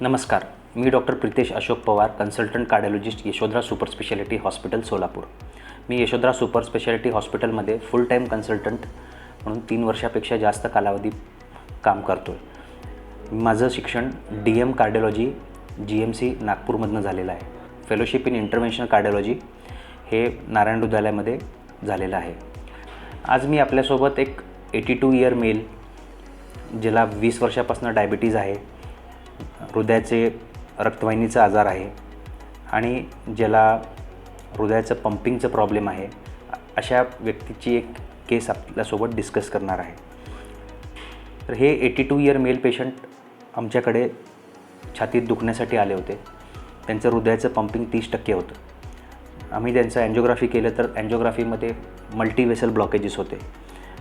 नमस्कार मी doctor Pritesh Ashok Pawar consultant cardiologist Yashodhara super speciality hospital Solapur. मी Yashodhara super speciality हॉस्पिटलमध्ये full time consultant म्हणून तीन वर्षापेक्षा जास्त कालावधी काम करतो आहे माझं शिक्षण D M cardiology G M C नागपूरमधनं झालेलं आहे. फेलोशिप इन इंटरव्हेन्शनल कार्डिओलॉजी हे नारायण हृदयालयामध्ये झालेलं आहे. आज मी आपल्यासोबत एक एटी टू इयर मेल ज्याला वीस वर्षापासून डायबिटीज आहे हृदयाचे रक्तवाहिनीचा आजार आहे आणि ज्याला हृदयाचं पंपिंगचं प्रॉब्लेम आहे अशा व्यक्तीची एक केस आपल्यासोबत डिस्कस करणार आहे. तर हे eighty two year male patient आमच्याकडे छातीत दुखण्यासाठी आले होते. त्यांचं हृदयाचं पंपिंग तीस टक्के होतं. आम्ही त्यांचं अँजिओग्राफी केलं तर अँजिओग्राफीमध्ये मल्टीवेसल ब्लॉकेजेस होते.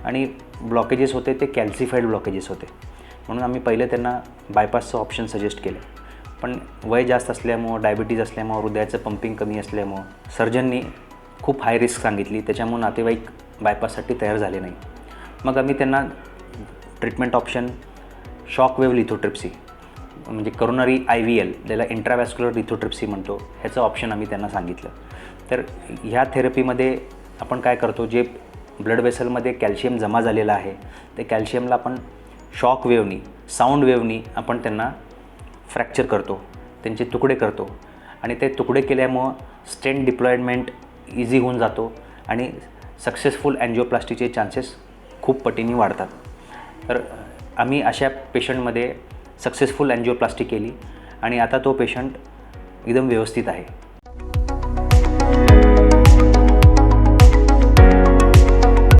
आणि ब्लॉकेजेस होते ते कॅल्सिफाईड ब्लॉकेजेस होते. म्हणून आम्ही पहिले त्यांना बायपासचं ऑप्शन सजेस्ट केलं. पण वय जास्त असल्यामुळं डायबिटीज असल्यामुळं हृदयाचं पंपिंग कमी असल्यामुळं सर्जननी खूप हाय रिस्क सांगितली. त्याच्यामुळं नातेवाईक बायपाससाठी तयार झाले नाही. मग आम्ही त्यांना treatment option shock wave lithotripsy म्हणजे करोनरी आय व्ही एल ज्याला इंट्रावॅस्क्युलर लिथोट्रिप्सी म्हणतो ह्याचं ऑप्शन आम्ही त्यांना सांगितलं. तर ह्या थेरपीमध्ये आपण काय करतो जे ब्लड वेसलमध्ये कॅल्शियम जमा झालेलं आहे ते कॅल्शियमला आपण शॉक वेवनी साऊंड वेवनी आपण त्यांना फ्रॅक्चर करतो त्यांचे तुकडे करतो. आणि ते तुकडे केल्यामुळं स्टेंट डिप्लॉयमेंट इझी होऊन जातो आणि सक्सेसफुल अँजिओप्लास्टीचे चान्सेस खूप पटीने वाढतात. तर आम्ही अशा पेशंटमध्ये सक्सेसफुल अँजिओप्लास्टी केली आणि आता तो पेशंट एकदम व्यवस्थित आहे.